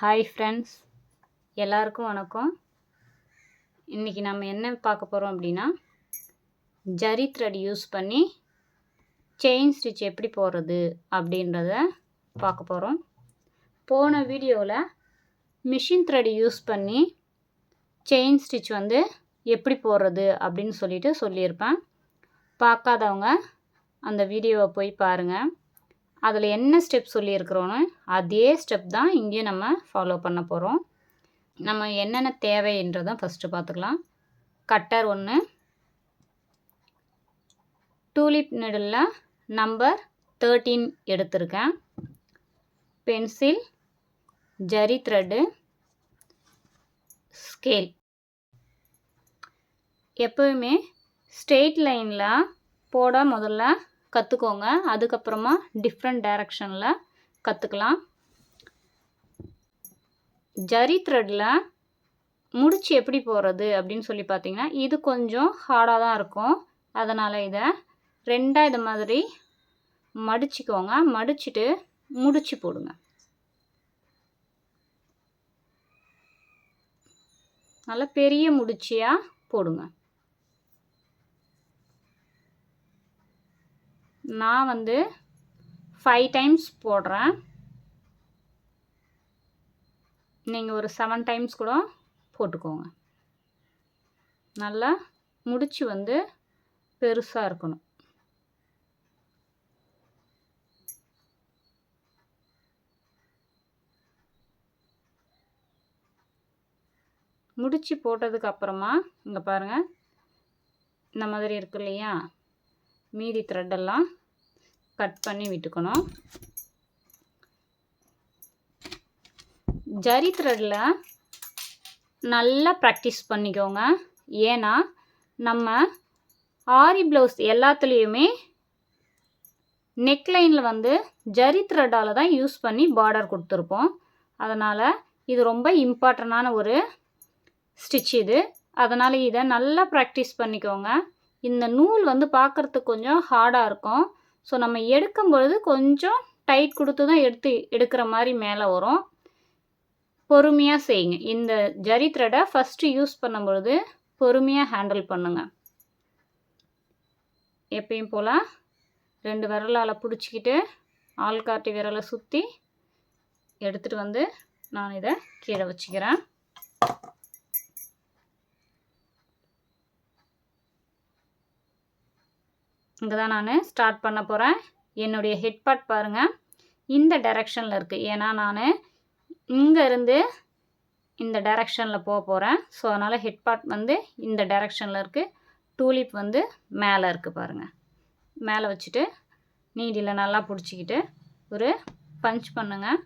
Hi friends எல்லாருக்கும் வணக்கம். இன்றைக்கி நம்ம என்ன பார்க்க போகிறோம் அப்படின்னா ஜரி த்ரெட் யூஸ் பண்ணி செயின் ஸ்டிச் எப்படி போடுறது அப்படின்றத பார்க்க போகிறோம் போன வீடியோவில் மிஷின் த்ரெட் யூஸ் பண்ணி செயின் ஸ்டிச் வந்து எப்படி போடுறது அப்படின்னு சொல்லிட்டு சொல்லியிருப்பேன். பார்க்காதவங்க அந்த வீடியோவை போய் பாருங்கள் அதில் என்ன ஸ்டெப் சொல்லியிருக்கிறோன்னு அதே ஸ்டெப் தான் இங்கேயும் நம்ம ஃபாலோ பண்ண போகிறோம் நம்ம என்னென்ன தேவைன்றதை ஃபஸ்ட்டு பார்த்துக்கலாம். கட்டர் ஒன்று டூலிப் நெடில் நம்பர் தேர்ட்டீன் எடுத்திருக்கேன். பென்சில் ஜரி த்ரெட்டு ஸ்கேல் எப்போவுமே ஸ்ட்ரெயிட் லைனில் போட முதல்ல கற்றுக்கோங்க அதுக்கப்புறமா டிஃப்ரெண்ட் டைரக்ஷனில் கற்றுக்கலாம் ஜரி த்ரெட்டில் முடிச்சு எப்படி போகிறது அப்படின்னு சொல்லி பார்த்தீங்கன்னா இது கொஞ்சம் ஹார்டாக தான் இருக்கும். அதனால் இதை ரெண்டாக இது மாதிரி மடிச்சுக்கோங்க. மடிச்சுட்டு முடிச்சு போடுங்க. நல்லா பெரிய முடிச்சியாக போடுங்க. நான் வந்து ஃபைவ் டைம்ஸ் போடுறேன். நீங்கள் ஒரு செவன் டைம்ஸ் கூட போட்டுக்கோங்க. நல்லா முடிச்சு வந்து பெருசாக இருக்கணும். முடிச்சு போட்டதுக்கு அப்புறமா இங்கே பாருங்கள் இந்த மாதிரி இருக்கு இல்லையா? மீதி த்ரெட்டெல்லாம் கட் பண்ணி விட்டுக்கணும். ஜரி த்ரெட்டில் நல்லா ப்ராக்டிஸ் பண்ணிக்கோங்க. ஏன்னா நம்ம ஆரி ப்ளவுஸ் எல்லாத்துலேயுமே நெக்லைனில் வந்து ஜரி த்ரெட்டால் தான் யூஸ் பண்ணி பார்டர் கொடுத்துருப்போம். அதனால் இது ரொம்ப இம்பார்ட்டண்டான ஒரு ஸ்டிச் இது. அதனால் இதை நல்லா ப்ராக்டிஸ் பண்ணிக்கோங்க. இந்த நூல் வந்து பார்க்குறதுக்கு கொஞ்சம் ஹார்டாக இருக்கும். ஸோ நம்ம எடுக்கும் பொழுது கொஞ்சம் டைட் கொடுத்து தான் எடுத்து எடுக்கிற மாதிரி மேலே வரும். பொறுமையாக செய்யுங்க. இந்த ஜரி த்ரெடை ஃபஸ்ட்டு யூஸ் பண்ணும்பொழுது பொறுமையாக ஹேண்டில் பண்ணுங்க. எப்பயும் போல் ரெண்டு விரலால் பிடிச்சிக்கிட்டு ஆள்காட்டி விரலை சுற்றி எடுத்துகிட்டு வந்து நான் இதை கீழே வச்சுக்கிறேன். இங்கே தான் நான் ஸ்டார்ட் பண்ண போகிறேன் என்னுடைய ஹெட் பார்ட் பாருங்கள் இந்த டைரெக்ஷனில் இருக்குது ஏன்னா நான் இங்கேருந்து இந்த டைரெக்ஷனில் போக போகிறேன் ஸோ அதனால் ஹெட் பார்ட் வந்து இந்த டைரெக்ஷனில் இருக்குது டூலிப் வந்து மேலே இருக்குது பாருங்கள் மேலே வச்சுட்டு நீடியில் நல்லா பிடிச்சிக்கிட்டு ஒரு பஞ்ச் பண்ணுங்கள்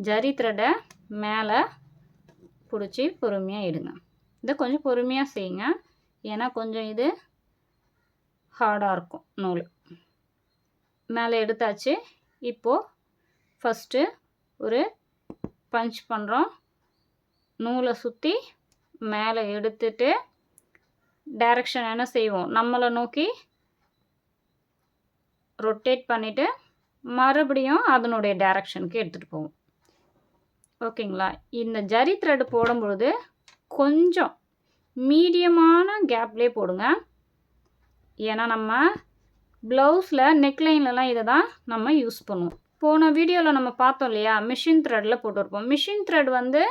ஜரி த்ரெட்டை மேலே பிடிச்சி பொறுமையாக இடுங்க இதை கொஞ்சம் பொறுமையாக செய்யுங்க. ஏன்னா கொஞ்சம் இது ஹார்டாக இருக்கும் நூல். மேலே எடுத்தாச்சு. இப்போது ஃபஸ்ட்டு ஒரு பஞ்ச் பண்ணுறோம் நூலை சுற்றி மேலே எடுத்துட்டு டைரக்ஷன் என்ன செய்வோம்? நம்மளை நோக்கி ரொட்டேட் பண்ணிவிட்டு மறுபடியும் அதனுடைய டைரக்ஷனுக்கு எடுத்துகிட்டு போவோம். ஓகேங்களா? இந்த ஜரி த்ரெட் போடும்பொழுது கொஞ்சம் மீடியமான கேப்லேயே போடுங்க. ஏன்னா நம்ம ப்ளவுஸில் நெக்லைன்லலாம் இதை தான் நம்ம யூஸ் பண்ணுவோம். போன வீடியோவில் நம்ம பார்த்தோம் இல்லையா? மிஷின் த்ரெட்டில் போட்டிருப்போம். மிஷின் த்ரெட் வந்து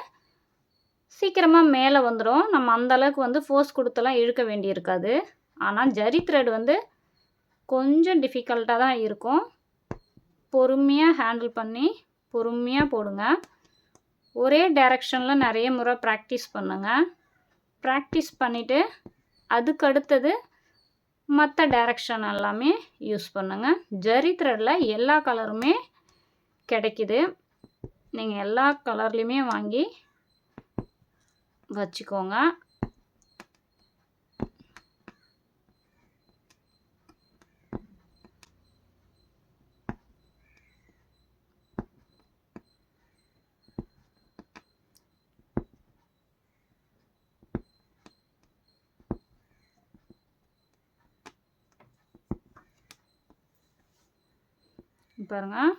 சீக்கிரமாக மேலே வந்துடும் நம்ம அந்தளவுக்கு வந்து ஃபோர்ஸ் கொடுத்தெல்லாம் இழுக்க வேண்டியிருக்காது. ஆனால் ஜரி த்ரெட் வந்து கொஞ்சம் டிஃபிகல்ட்டாக தான் இருக்கும். பொறுமையாக ஹேண்டில் பண்ணி பொறுமையாக போடுங்க. ஒரே டைரக்ஷனில் நிறைய முறை ப்ராக்டிஸ் பண்ணுங்கள் ப்ராக்டிஸ் பண்ணிவிட்டு அதுக்கு அடுத்தது மற்ற டைரக்ஷன் எல்லாமே யூஸ் பண்ணுங்கள் ஜரி த்ரெட்டில் எல்லா கலருமே கிடைக்கிது. நீங்கள் எல்லா கலர்லேயுமே வாங்கி வச்சுக்கோங்க. பாருங்கள்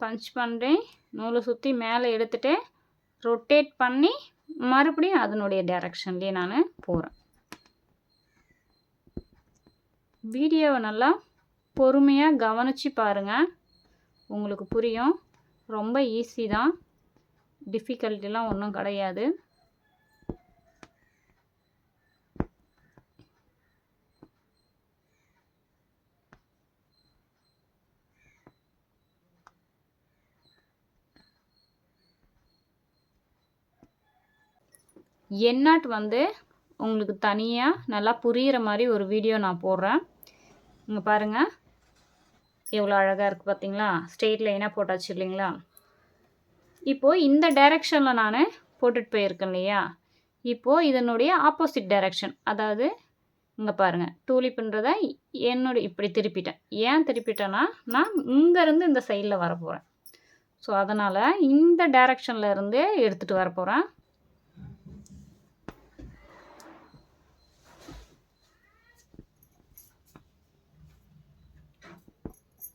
பஞ்ச் பண்ணுறேன் நூலை சுற்றி மேலே எடுத்துகிட்டு ரொட்டேட் பண்ணி மறுபடியும் அதனுடைய டைரக்ஷன்லேயே நான் போகிறேன் வீடியோவை நல்லா பொறுமையாக கவனித்து பாருங்கள் உங்களுக்கு புரியும். ரொம்ப ஈஸி தான். டிஃபிகல்ட்டிலாம் ஒன்றும் கிடையாது. என்னாட் வந்து உங்களுக்கு தனியாக நல்லா புரிகிற மாதிரி ஒரு வீடியோ நான் போடுறேன். இங்கே பாருங்கள் எவ்வளோ அழகாக இருக்குது பார்த்தீங்களா ஸ்ட்ரெயிட் லைனாக போட்டாச்சு இல்லைங்களா? இப்போது இந்த டைரெக்ஷனில் நான் போட்டுட்டு போயிருக்கேன் இல்லையா? இப்போது இதனுடைய ஆப்போசிட் டைரெக்ஷன் அதாவது இங்கே பாருங்கள் டூலிப்புன்றதை என்னுடைய இப்படி திருப்பிட்டேன். ஏன் திருப்பிட்டேன்னா நான் இங்கேருந்து இந்த சைடில் வர போகிறேன் ஸோ அதனால் இந்த டைரெக்ஷனில் இருந்து எடுத்துகிட்டு வர போகிறேன்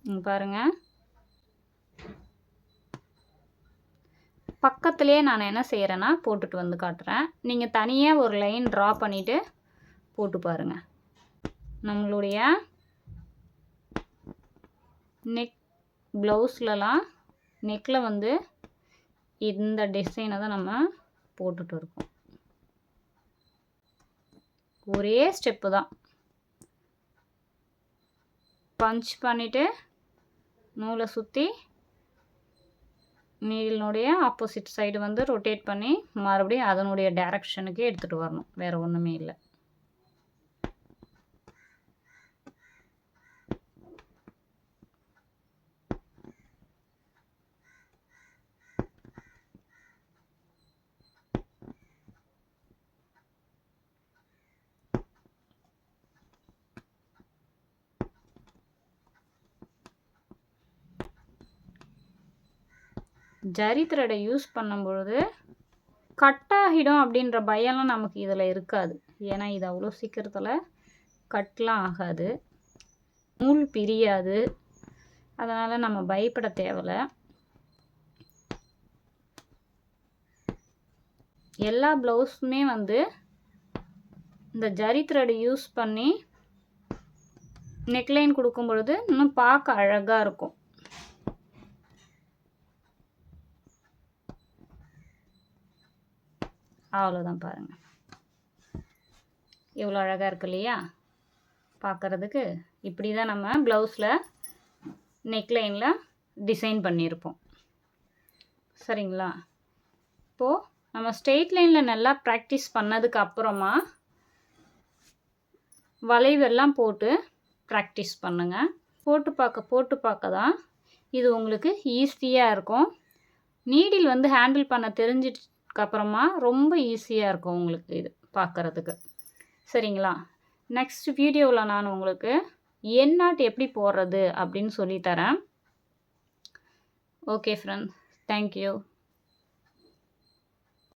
இங்க பாருங்க. பக்கத்துலேயே நான் என்ன செய்கிறேன்னா போட்டுட்டு வந்து காட்டுறேன். நீங்கள் தனியாக ஒரு லைன் ட்ரா பண்ணிவிட்டு போட்டு பாருங்கள் நம்மளுடைய நெக் ப்ளவுஸ்லலாம் நெக்கில் வந்து இந்த டிசைனை தான் நம்ம போட்டுட்டு இருக்கோம். ஒரே ஸ்டெப்பு தான். பஞ்ச் பண்ணிவிட்டு நூலை சுற்றி நீடினுடைய ஆப்போசிட் சைடு வந்து ரொட்டேட் பண்ணி மறுபடியும் அதனுடைய டேரக்ஷனுக்கே எடுத்துகிட்டு வரணும். வேறு ஒன்றுமே இல்லை. ஜரி த்ரெடை யூஸ் பண்ணும்பொழுது கட் ஆகிடும் அப்படின்ற பயம்லாம் நமக்கு இதில் இருக்காது. ஏன்னா இது அவ்வளோ சீக்கிரத்தில் கட்லாம் ஆகாது. நூல் பிரியாது. அதனால் நம்ம பயப்பட தேவையில்ல எல்லா ப்ளவுஸுமே வந்து இந்த ஜரி த்ரெட் யூஸ் பண்ணி நெக்லைன் கொடுக்கும் பொழுது இன்னும் பார்க்க அழகாக இருக்கும். அவ்வளோதான் பாருங்கள் எவ்வளோ அழகாக இருக்கு இல்லையா? பார்க்குறதுக்கு இப்படி தான் நம்ம ப்ளவுஸில் நெக்லைனில் டிசைன் பண்ணியிருப்போம். சரிங்களா? இப்போது நம்ம ஸ்ட்ரெயிட் லைனில் நல்லா ப்ராக்டிஸ் பண்ணதுக்கு அப்புறமா வளைவெல்லாம் போட்டு ப்ராக்டிஸ் பண்ணுங்கள் போட்டு பார்க்க போட்டு பார்க்க தான் இது உங்களுக்கு ஈஸியாக இருக்கும். நீடில் வந்து ஹேண்டில் பண்ண தெரிஞ்சிட்டு அப்புறமா ரொம்ப ஈஸியாக இருக்கும் உங்களுக்கு இது பார்க்குறதுக்கு சரிங்களா? நெக்ஸ்ட் வீடியோவில் நான் உங்களுக்கு என்னாட் எப்படி போடுறது அப்படின்னு சொல்லித்தரேன் ஓகே ஃப்ரெண்ட்ஸ் தேங்க்யூ